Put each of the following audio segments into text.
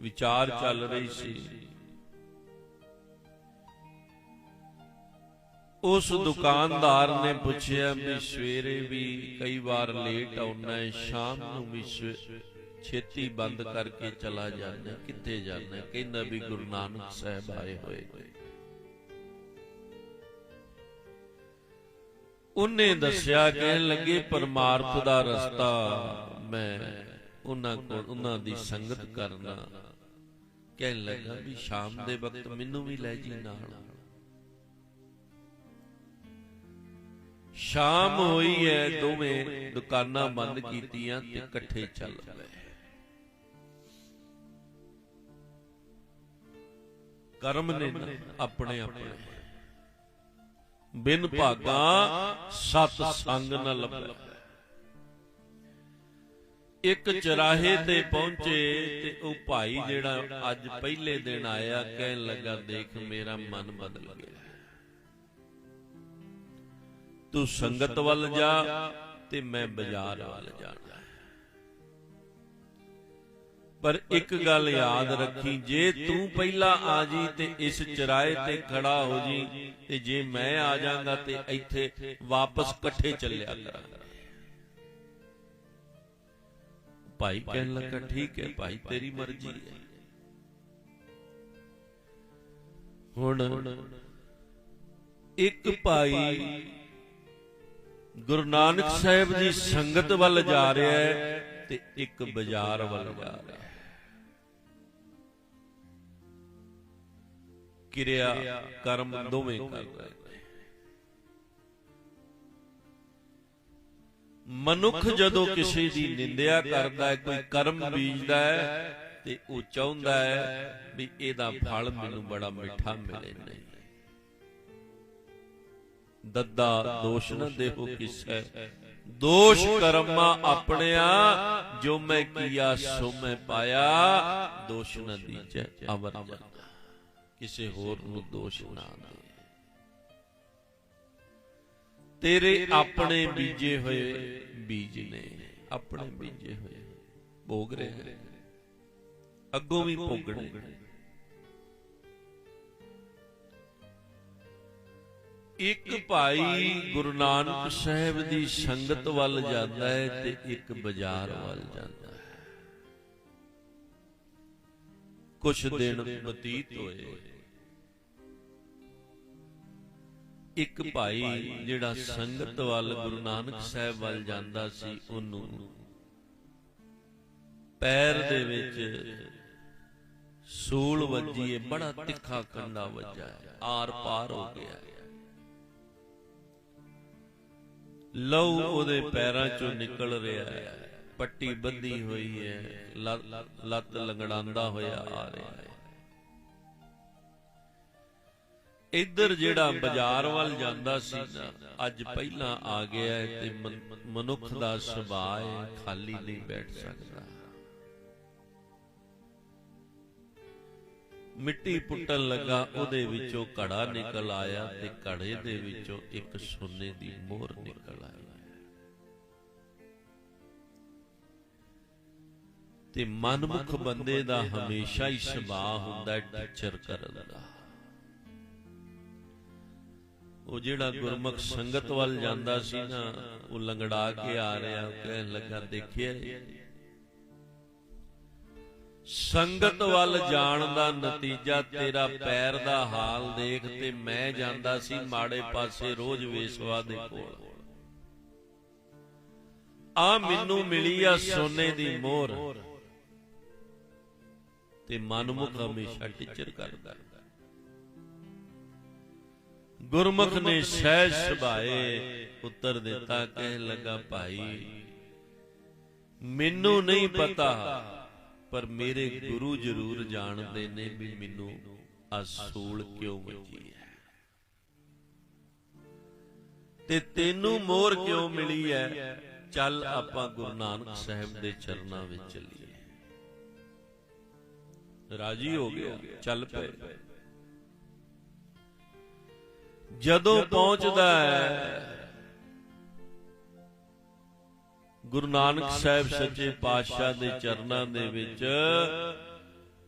ਵਿਚਾਰ ਚੱਲ ਰਹੀ ਸੀ। ਉਸ ਦੁਕਾਨਦਾਰ ਨੇ ਪੁੱਛਿਆ ਵੀ ਸਵੇਰੇ ਵੀ ਕਈ ਵਾਰ ਲੇਟ ਆਉਣਾ ਹੈ, ਸ਼ਾਮ ਨੂੰ ਵੀ ਛੇਤੀ ਬੰਦ ਕਰਕੇ ਚਲਾ ਜਾਂਦਾ ਕਿੱਥੇ ਜਾਂਦਾ ਕਹਿੰਦਾ ਵੀ ਗੁਰੂ ਨਾਨਕ ਸਾਹਿਬ ਆਏ ਹੋਏ ਉਹਨੇ ਦੱਸਿਆ, ਕਹਿਣ ਲੱਗੇ, ਪਰਮਾਰਥ ਦਾ ਰਸਤਾ ਮੈਂ ਉਹਨਾਂ ਕੋਲ ਉਹਨਾਂ ਦੀ ਸੰਗਤ ਕਰਨਾ। ਕਹਿਣ ਲੱਗਾ ਵੀ ਸ਼ਾਮ ਦੇ ਵਕਤ ਮੈਨੂੰ ਵੀ ਲੈ ਜੀ ਨਾਲ। ਸ਼ਾਮ ਹੋਈ ਹੈ ਦੋਵੇਂ ਦੁਕਾਨਾਂ ਬੰਦ ਕੀਤੀਆਂ ਤੇ ਇਕੱਠੇ ਚੱਲ ਪਏ। ਕਰਮ ਨੇ ਨਾ ਆਪਣੇ ਆਪਣੇ ਬਿਨ ਭਾਗਾ ਸਤ ਸੰਗ ਨ ਲੱਭੈ। ਇੱਕ ਚਰਾਹੇ ਤੇ ਪਹੁੰਚੇ ਤੇ ਉਹ ਭਾਈ ਜਿਹੜਾ ਅੱਜ ਪਹਿਲੇ ਦਿਨ ਆਇਆ, ਕਹਿਣ ਲੱਗਾ, ਦੇਖ, ਮੇਰਾ ਮਨ ਬਦਲ ਗਿਆ। ਤੂੰ ਸੰਗਤ ਵੱਲ ਜਾ ਤੇ ਮੈਂ ਬਾਜ਼ਾਰ ਵੱਲ ਜਾਣਾ। ਪਰ ਇੱਕ ਗੱਲ ਯਾਦ ਰੱਖੀ, ਜੇ ਤੂੰ ਪਹਿਲਾਂ ਆ ਜੀ ਤੇ ਇਸ ਚਰਾਏ ਤੇ ਖੜਾ ਹੋ ਜੀ ਤੇ ਜੇ ਮੈਂ ਆ ਜਾਗਾ ਤੇ ਇੱਥੇ ਵਾਪਸ ਇਕੱਠੇ ਚੱਲਿਆ ਕਰਾਂਗੇ। ਭਾਈ ਕਹਿਣ ਲੱਗਾ ਠੀਕ ਹੈ ਭਾਈ ਤੇਰੀ ਮਰਜ਼ੀ ਹੈ। ਹੁਣ ਇੱਕ ਭਾਈ ਗੁਰੂ ਨਾਨਕ ਸਾਹਿਬ ਦੀ ਸੰਗਤ ਵੱਲ ਜਾ ਰਿਹਾ ਹੈ ਤੇ ਇੱਕ ਬਾਜ਼ਾਰ ਵੱਲ ਜਾ ਰਿਹਾ ਹੈ। ਕਿਰਿਆ ਕਰਮ ਦੋਵੇਂ ਕਰ ਰਹੇ ਮਨੁੱਖ ਜਦੋਂ ਕਿਸੇ ਦੀ ਨਿੰਦਿਆ ਕਰਦਾ ਹੈ ਕੋਈ ਕਰਮ ਬੀਜਦਾ ਹੈ ਤੇ ਉਹ ਚਾਹੁੰਦਾ ਹੈ ਵੀ ਇਹਦਾ ਫਲ ਮੈਨੂੰ ਬੜਾ ਮਿੱਠਾ ਮਿਲੇ। ਨਹੀਂ ਦੱਦਾ ਦੋਸ਼ ਨਾ ਦੇਹੋ ਕਿਸੈ। ਦੋਸ਼ ਕਰਮਾ ਆਪਣਿਆ ਜੋ ਮੈਂ ਕੀਆ ਸੋ ਮੈਂ ਪਾਇਆ। ਦੋਸ਼ ਨਾ ਦੀਜੈ ਅਵਰ ਕਿਸੇ ਹੋਰ ਨੂੰ ਦੋਸ਼ ਨਾ ਦੇ ਤੇਰੇ ਆਪਣੇ ਬੀਜੇ ਹੋਏ ਬੀਜ ਨੇ ਆਪਣੇ ਬੀਜੇ ਹੋਏ ਭੋਗ ਰਹੇ ਅੱਗੋਂ ਵੀ ਭੋਗਣੇ ਇੱਕ ਭਾਈ ਗੁਰੂ ਨਾਨਕ ਸਾਹਿਬ ਦੀ ਸੰਗਤ ਵੱਲ ਜਾਂਦਾ ਹੈ ਤੇ ਇੱਕ ਬਾਜ਼ਾਰ ਵੱਲ ਜਾਂਦਾ ਹੈ। ਕੁਝ ਦਿਨ ਬਤੀਤ ਹੋਏ। ਇੱਕ ਭਾਈ ਜਿਹੜਾ ਸੰਗਤ ਵੱਲ ਗੁਰੂ ਨਾਨਕ ਸਾਹਿਬ ਵੱਲ ਜਾਂਦਾ ਸੀ, ਉਹਨੂੰ ਪੈਰ ਦੇ ਵਿੱਚ ਸੂਲ ਵੱਜੀ ਹੈ ਬੜਾ ਤਿੱਖਾ ਕੰਡਾ ਵੱਜਾ, ਆਰ ਪਾਰ ਹੋ ਗਿਆ। ਲਹੂ ਉਹਦੇ ਪੈਰਾਂ ਚੋਂ ਨਿਕਲ ਰਿਹਾ ਹੈ, ਪੱਟੀ ਬੱਧੀ ਹੋਈ ਹੈ, ਲੱਤ- ਲੱਤ ਲੰਗੜਾਂਦਾ ਹੋਇਆ ਆ ਰਿਹਾ ਹੈ। ਇੱਧਰ ਜਿਹੜਾ ਬਾਜ਼ਾਰ ਵੱਲ ਜਾਂਦਾ ਸੀ ਨਾ ਅੱਜ ਪਹਿਲਾਂ ਆ ਗਿਆ ਹੈ ਤੇ ਮਨ- ਮਨੁੱਖ ਦਾ ਸੁਭਾਅ ਹੈ ਖਾਲੀ ਨਹੀਂ ਬੈਠ ਸਕਦਾ। ਮਿੱਟੀ ਪੁੱਟਣ ਲੱਗਾ ਉਹਦੇ ਵਿੱਚੋਂ ਘੜਾ ਨਿਕਲ ਆਇਆ ਤੇ ਘੜੇ ਦੇ ਵਿੱਚੋਂ ਇੱਕ ਸੋਨੇ ਦੀ ਮੋਹਰ ਨਿਕਲ ਆਈ। ਤੇ ਮਨਮੁਖ ਬੰਦੇ ਦਾ ਹਮੇਸ਼ਾ ਹੀ ਸੁਭਾਅ ਹੁੰਦਾ ਟੀਚਰ ਕਰਨ ਦਾ। ਉਹ ਜਿਹੜਾ ਗੁਰਮੁਖ ਸੰਗਤ ਵੱਲ ਜਾਂਦਾ ਸੀ ਨਾ ਉਹ ਲੰਗੜਾ ਕੇ ਆ ਰਿਹਾ ਕਹਿਣ ਲੱਗਾ ਦੇਖਿਆ ਸੰਗਤ ਵੱਲ ਜਾਣ ਦਾ ਨਤੀਜਾ ਤੇਰਾ ਪੈਰ ਦਾ ਹਾਲ ਦੇਖ ਤੇ ਮੈਂ ਜਾਂਦਾ ਸੀ ਮਾੜੇ ਪਾਸੇ ਰੋਜ਼ ਵੇਸਵਾ ਦੇ ਕੋਲ। ਆ ਮੈਨੂੰ ਮਿਲੀ ਆ ਸੋਨੇ ਦੀ ਮੋਹਰ। ਤੇ ਮਨਮੁਖ ਹਮੇਸ਼ਾ ਟੀਚਰ ਕਰਦਾ। ਗੁਰਮੁਖ ਨੇ ਸਹਿਜ ਸੁਭਾਏ ਉੱਤਰ ਦਿੱਤਾ ਕਹਿਣ ਲੱਗਾ ਭਾਈ ਮੈਨੂੰ ਨਹੀਂ ਪਤਾ ਪਰ ਮੇਰੇ ਗੁਰੂ ਜ਼ਰੂਰ ਜਾਣਦੇ ਨੇ ਵੀ ਮੈਨੂੰ ਅਸੂਲ ਕਿਉਂ ਵੱਜੀ ਹੈ? ਤੇ ਤੈਨੂੰ ਮੋਹਰ ਕਿਉਂ ਮਿਲੀ ਹੈ? ਚੱਲ ਆਪਾਂ ਗੁਰੂ ਨਾਨਕ ਸਾਹਿਬ ਦੇ ਚਰਨਾਂ ਵਿੱਚ ਚੱਲੀਏ। ਰਾਜੀ ਹੋ ਗਿਆ। ਚੱਲ ਪਏ। ਜਦੋਂ ਪਹੁੰਚਦਾ ਹੈ। ਗੁਰੂ ਨਾਨਕ ਸਾਹਿਬ ਸੱਚੇ ਪਾਤਸ਼ਾਹ ਦੇ ਚਰਨਾਂ ਦੇ ਵਿੱਚ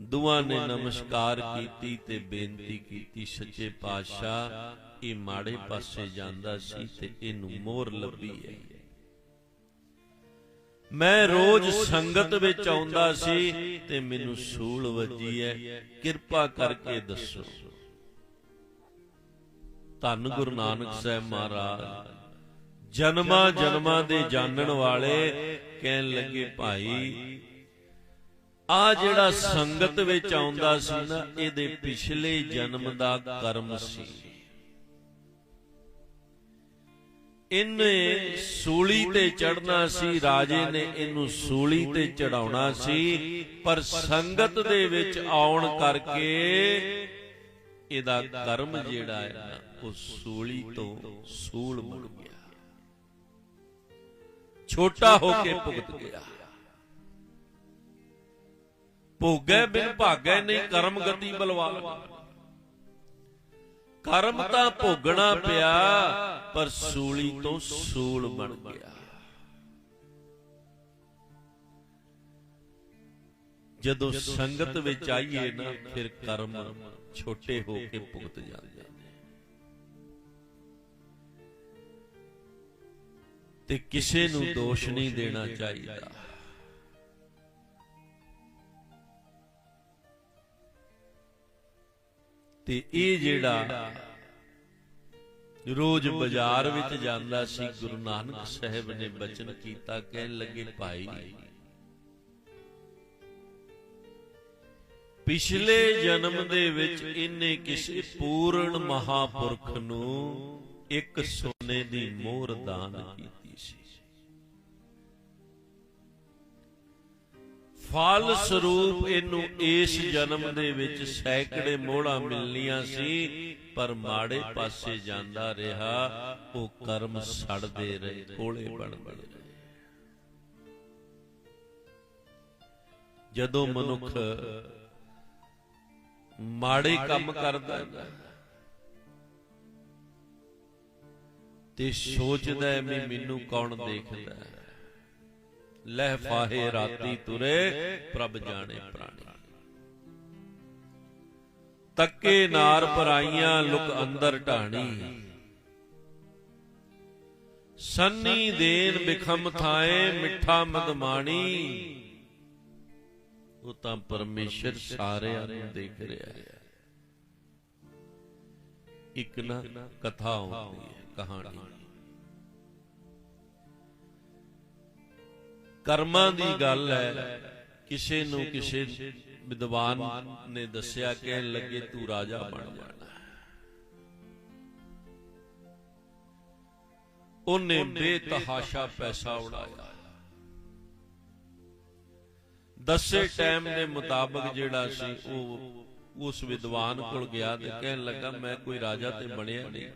ਦੁਆ ਨੇ ਨਮਸਕਾਰ ਕੀਤੀ ਤੇ ਬੇਨਤੀ ਕੀਤੀ ਸੱਚੇ ਪਾਤਸ਼ਾਹ ਇਹ ਮਾੜੇ ਪਾਸੇ ਜਾਂਦਾ ਸੀ ਤੇ ਇਹਨੂੰ ਮੋਹਰ ਲੱਭੀ ਹੈ। ਮੈਂ ਰੋਜ਼ ਸੰਗਤ ਵਿੱਚ ਆਉਂਦਾ ਸੀ ਤੇ ਮੈਨੂੰ ਸੂਲ ਵੱਜੀ ਹੈ। ਕਿਰਪਾ ਕਰਕੇ ਦੱਸੋ। ਧੰਨ ਗੁਰੂ ਨਾਨਕ ਸਾਹਿਬ ਮਹਾਰਾਜ। ਜਨਮਾਂ ਜਨਮਾਂ ਦੇ ਜਾਣਨ ਵਾਲੇ ਕਹਿਣ ਲੱਗੇ ਭਾਈ ਆ ਜਿਹੜਾ ਸੰਗਤ ਵਿੱਚ ਆਉਂਦਾ ਸੀ ਨਾ ਇਹਦੇ ਪਿਛਲੇ ਜਨਮ ਦਾ ਕਰਮ ਸੀ। ਇਹਨੇ ਸੂਲੀ ਤੇ ਚੜਨਾ ਸੀ ਰਾਜੇ ਨੇ ਇਹਨੂੰ ਸੂਲੀ ਤੇ ਚੜਾਉਣਾ ਸੀ ਪਰ ਸੰਗਤ ਦੇ ਵਿੱਚ ਆਉਣ ਕਰਕੇ ਇਹਦਾ ਕਰਮ ਜਿਹੜਾ ਹੈ ਉਹ ਸੂਲੀ ਤੋਂ ਸੂਲ ਬਣ ਗਿਆ। ਛੋਟਾ ਹੋ ਕੇ ਭੁਗਤ ਗਿਆ। ਭੋਗੈ ਬਿਨ ਭਾਗੈ ਨਹੀਂ ਕਰਮ ਗਤੀ ਬਲਵਾਨ ਕਰਮ ਤਾਂ ਭੋਗਣਾ ਪਿਆ, ਪਰ ਸੂਲੀ ਤੋਂ ਸੂਲ ਬਣ ਗਿਆ। ਜਦੋਂ ਸੰਗਤ ਵਿੱਚ ਆਈਏ ਨਾ, ਫਿਰ ਕਰਮ ਛੋਟੇ ਹੋ ਕੇ ਭੁਗਤ ਜਾਂਦੇ ਨੇ। ਤੇ ਕਿਸੇ ਨੂੰ ਦੋਸ਼ ਨਹੀਂ ਦੇਣਾ ਚਾਹੀਦਾ। ਤੇ ਇਹ ਜਿਹੜਾ ਰੋਜ਼ ਬਾਜ਼ਾਰ ਵਿੱਚ ਜਾਂਦਾ ਸੀ ਗੁਰੂ ਨਾਨਕ ਸਾਹਿਬ ਨੇ ਬਚਨ ਕੀਤਾ ਕਹਿਣ ਲੱਗੇ ਭਾਈ ਪਿਛਲੇ ਜਨਮ ਦੇ ਵਿੱਚ ਇਹਨੇ ਕਿਸੇ ਪੂਰਨ ਮਹਾਪੁਰਖ ਨੂੰ ਇੱਕ ਸੋਨੇ ਦੀ ਮੋਹਰ ਦਾਨ ਕੀਤੀ। ਸੀ। ਫਲ ਸਰੂਪ ਇਹਨੂੰ ਇਸ ਜਨਮ ਦੇ ਵਿੱਚ ਸੈਂਕੜੇ ਮੋਹਰਾਂ ਮਿਲਨੀਆਂ ਸੀ, ਪਰ ਮਾੜੇ ਪਾਸੇ ਜਾਂਦਾ ਰਿਹਾ, ਉਹ ਕਰਮ ਸੜਦੇ ਰਹੇ, ਕੋਲੇ ਬਣਦੇ ਰਹੇ। ਜਦੋਂ ਮਨੁੱਖ ਮਾੜੇ ਕੰਮ ਕਰਦਾ ਹੈ ਤੇ ਸੋਚਦਾ ਵੀ ਮੈਨੂੰ ਕੌਣ ਦੇਖਦਾ ਲਹਿ ਫਾਹੇ ਰਾਤੀ ਤੁਰੇ, ਪ੍ਰਭ ਜਾਣੇ ਪ੍ਰਾਣੀ। ਤੱਕੇ ਨਾਰ ਪਰਾਈਆਂ ਲੁਕ ਅੰਦਰ ਢਾਣੀ। ਸੰਨੀ ਦੇਨ ਬਿਖਮ ਥਾਏ, ਮਿੱਠਾ ਮਦਮਾਣੀ। ਉਹ ਤਾਂ ਪਰਮੇਸ਼ਰ ਸਾਰਿਆਂ ਨੂੰ ਦੇਖ ਰਿਹਾ ਹੈ। ਇੱਕ ਨਾ ਕਥਾ ਹੁੰਦੀ ਹੈ। ਕਹਾਣੀ। ਕਰਮਾਂ ਦੀ ਗੱਲ ਹੈ ਕਿਸੇ ਨੂੰ ਕਿਸੇ ਵਿਦਵਾਨ ਨੇ ਦੱਸਿਆ ਕਹਿਣ ਲੱਗੇ ਤੂੰ ਰਾਜਾ ਬਣ ਜਾਣਾ। ਉਹਨੇ ਬੇਤਹਾਸ਼ਾ ਪੈਸਾ ਉਡਾਇਆ। ਦੱਸੇ ਟਾਈਮ ਦੇ ਮੁਤਾਬਕ ਜਿਹੜਾ ਸੀ ਉਹ ਉਸ ਵਿਦਵਾਨ ਕੋਲ ਗਿਆ ਤੇ ਕਹਿਣ ਲੱਗਾ ਮੈਂ ਕੋਈ ਰਾਜਾ ਤੇ ਬਣਿਆ ਨਹੀਂ।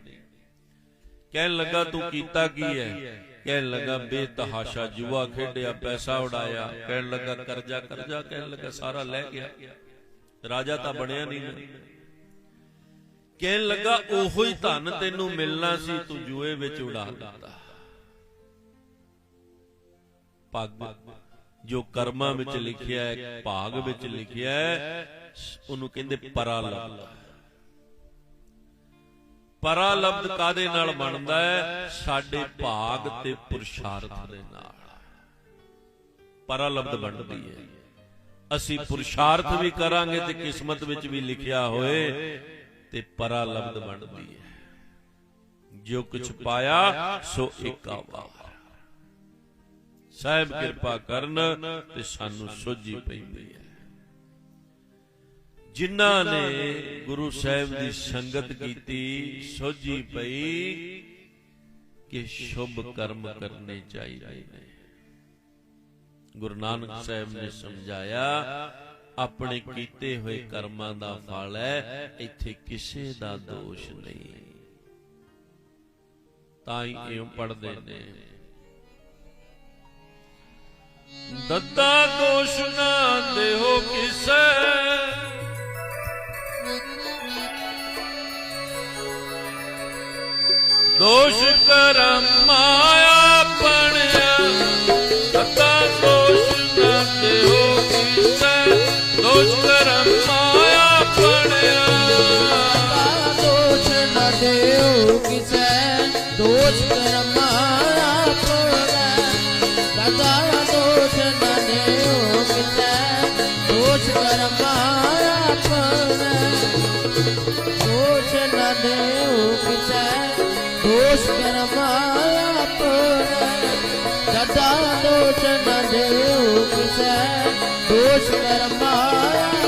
ਕਹਿਣ ਲੱਗਾ, ਤੂੰ ਕੀਤਾ ਕੀ ਹੈ? ਕਹਿਣ ਲੱਗਾ, ਬੇਤਹਾਸ਼ਾ ਜੁਆ ਖੇਡਿਆ, ਪੈਸਾ ਉਡਾਇਆ। ਕਹਿਣ ਲੱਗਾ, ਕਰਜ਼ਾ ਕਰਜ਼ਾ। ਕਹਿਣ ਲੱਗਾ, ਸਾਰਾ ਲੈ ਗਿਆ। ਰਾਜਾ ਤਾਂ ਬਣਿਆ ਨਹੀਂ ਕਹਿਣ ਲੱਗਾ, ਉਹੋ ਹੀ ਧਨ ਤੈਨੂੰ ਮਿਲਣਾ ਸੀ, ਤੂੰ ਜੂਏ ਵਿੱਚ ਉਡਾ ਦਿੱਤਾ। ਪੱਗ ਜੋ ਕਰਮਾਂ ਵਿੱਚ ਲਿਖਿਆ ਹੈ, ਭਾਗ ਵਿੱਚ ਲਿਖਿਆ ਹੈ, ਉਹਨੂੰ ਕਹਿੰਦੇ ਪਰਾਲਬਧ ਪਰਾਲਬਧ ਕਾਦੇ ਨਾਲ ਬਣਦਾ ਹੈ? ਸਾਡੇ ਭਾਗ ਤੇ ਪੁਰਸ਼ਾਰਥ ਦੇ ਨਾਲ। ਪਰਾਲਬਧ ਬਣਦੀ ਹੈ। ਅਸੀਂ ਪੁਰਸ਼ਾਰਥ ਵੀ ਕਰਾਂਗੇ ਤੇ ਕਿਸਮਤ ਵਿੱਚ ਵੀ ਲਿਖਿਆ ਹੋਏ ਤੇ ਪਰਾਲਬਧ ਬਣਦੀ ਹੈ। ਜੋ ਕੁਝ ਪਾਇਆ, ਸੋ ਇਕਾਵਾ ਸਾਹਿਬ ਕਿਰਪਾ ਕਰਨ ਤੇ ਸਾਨੂੰ ਸੋਝੀ ਪੈਂਦੀ ਹੈ। ਜਿਨ੍ਹਾਂ ਨੇ ਗੁਰੂ ਸਾਹਿਬ ਦੀ ਸੰਗਤ ਕੀਤੀ ਸੋਝੀ ਪਈ ਕਿ ਸ਼ੁਭ ਕਰਮ ਕਰਨੇ ਚਾਹੀਦੇ ਨੇ। ਗੁਰੂ ਨਾਨਕ ਸਾਹਿਬ ਨੇ ਸਮਝਾਇਆ ਆਪਣੇ ਕੀਤੇ ਹੋਏ ਕਰਮਾਂ ਦਾ ਫਲ ਹੈ ਇੱਥੇ ਕਿਸੇ ਦਾ ਦੋਸ਼ ਨਹੀਂ। ਤਾਂ ਹੀ ਇਉਂ ਪੜਦੇ ਨੇ। ਦੱਦਾ ਦੋਸ਼ ਨਾ ਦੇਹੋ ਕਿਸੈ। ਦੋਸ਼ ਕਰਮ ਦੋਸ਼ ਕਰਮਾ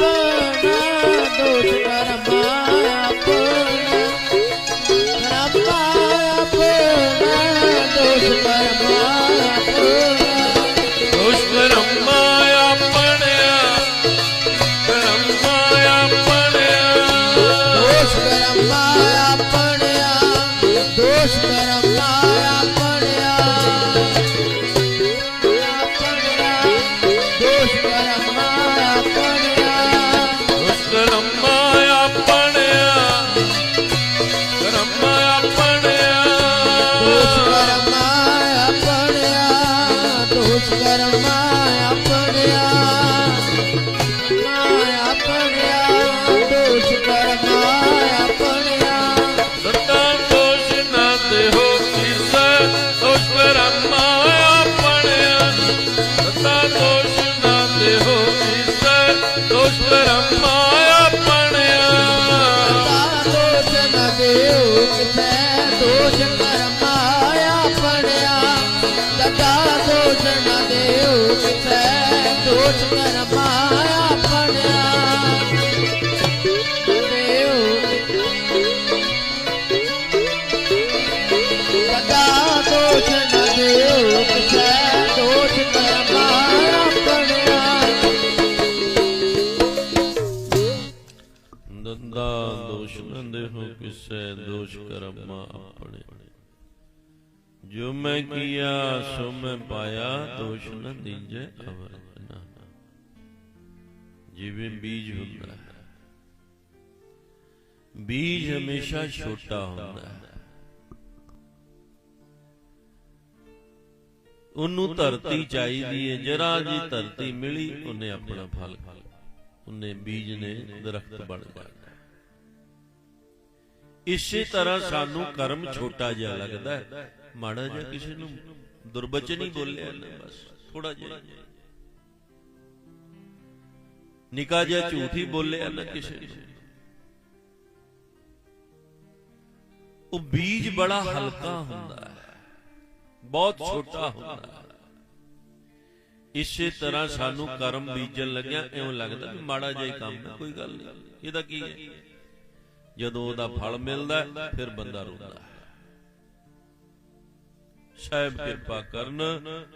ਆਪਣਾ ਜੋ ਮੈਂ ਕੀਆ, ਸੋ ਮੈਂ ਪਾਇਆ, ਦੋਸ਼ ਨ ਦੀਜੈ ਅਵਰ ਨਾ। ਜਿਵੇਂ ਬੀਜ ਹੁੰਦਾ ਹੈ। ਬੀਜ ਹਮੇਸ਼ਾ ਛੋਟਾ ਹੁੰਦਾ ਹੈ। ਉਹਨੂੰ ਧਰਤੀ ਚਾਹੀਦੀ ਹੈ ਜਰਾ ਜੀ ਧਰਤੀ ਮਿਲੀ, ਉਹਨੇ ਆਪਣਾ ਫਲ ਉਹਨੇ ਬੀਜ ਨੇ ਦਰਖਤ ਬਣ ਜਾਣਾ। ਇਸੇ ਤਰ੍ਹਾਂ ਸਾਨੂੰ ਕਰਮ ਛੋਟਾ ਜਿਹਾ ਲੱਗਦਾ ਹੈ। ਮਾੜਾ ਜਿਹਾ ਕਿਸੇ ਨੂੰ ਦੁਰਬਚਨ ਹੀ ਬੋਲਿਆ ਨਾ ਬਸ ਥੋੜਾ ਜਿਹਾ। ਨਿਕਾ ਜਿਹਾ ਝੂਠ ਹੀ ਬੋਲਿਆ ਨਾ ਕਿਸੇ ਨੂੰ। ਉਹ ਬੀਜ ਬੜਾ ਹਲਕਾ ਹੁੰਦਾ ਹੈ। ਬਹੁਤ ਛੋਟਾ ਹੁੰਦਾ ਹੈ। ਇਸੇ ਤਰ੍ਹਾਂ ਸਾਨੂੰ ਕਰਮ ਬੀਜਣ ਲੱਗਿਆ ਇਉਂ ਲੱਗਦਾ ਵੀ ਮਾੜਾ ਜਿਹਾ ਹੀ ਕੰਮ ਹੈ ਕੋਈ ਗੱਲ ਨਹੀਂ। ਇਹਦਾ ਕੀ ਹੈ? ਜਦੋਂ ਉਹਦਾ ਫਲ ਮਿਲਦਾ ਫਿਰ ਬੰਦਾ ਰੋਂਦਾ ਹੈ। ਸਾਹਿਬ ਕਿਰਪਾ ਕਰਨ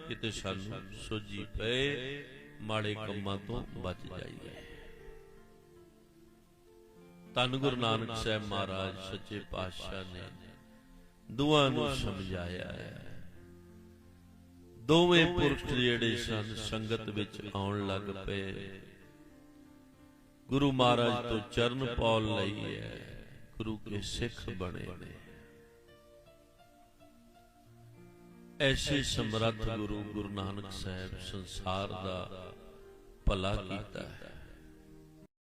ਕਿਤੇ ਸਾਨੂੰ ਸੋਝੀ ਪਏ, ਮਾੜੇ ਕੰਮਾਂ ਤੋਂ ਬਚ ਜਾਈਏ। ਧੰਨ ਗੁਰੂ ਨਾਨਕ ਸਾਹਿਬ ਮਹਾਰਾਜ, ਸੱਚੇ ਪਾਤਸ਼ਾਹ ਨੇ ਦੁਆ ਨੂੰ ਸਮਝਾਇਆ ਹੈ। ਦੋਵੇਂ ਪੁਰਖ ਜਿਹੜੇ ਸਨ, ਸੰਗਤ ਵਿੱਚ ਆਉਣ ਲੱਗ ਪਏ। ਗੁਰੂ ਮਹਾਰਾਜ ਤੋਂ ਚਰਨ ਪੌਲ ਲਈ ਹੈ, ਗੁਰੂ ਕੇ ਸਿੱਖ ਬਣੇ ਨੇ। ਐਸੇ ਸਮਰੱਥ ਗੁਰੂ ਗੁਰੂ ਨਾਨਕ ਸਾਹਿਬ ਸੰਸਾਰ ਦਾ ਭਲਾ ਕੀਤਾ ਹੈ।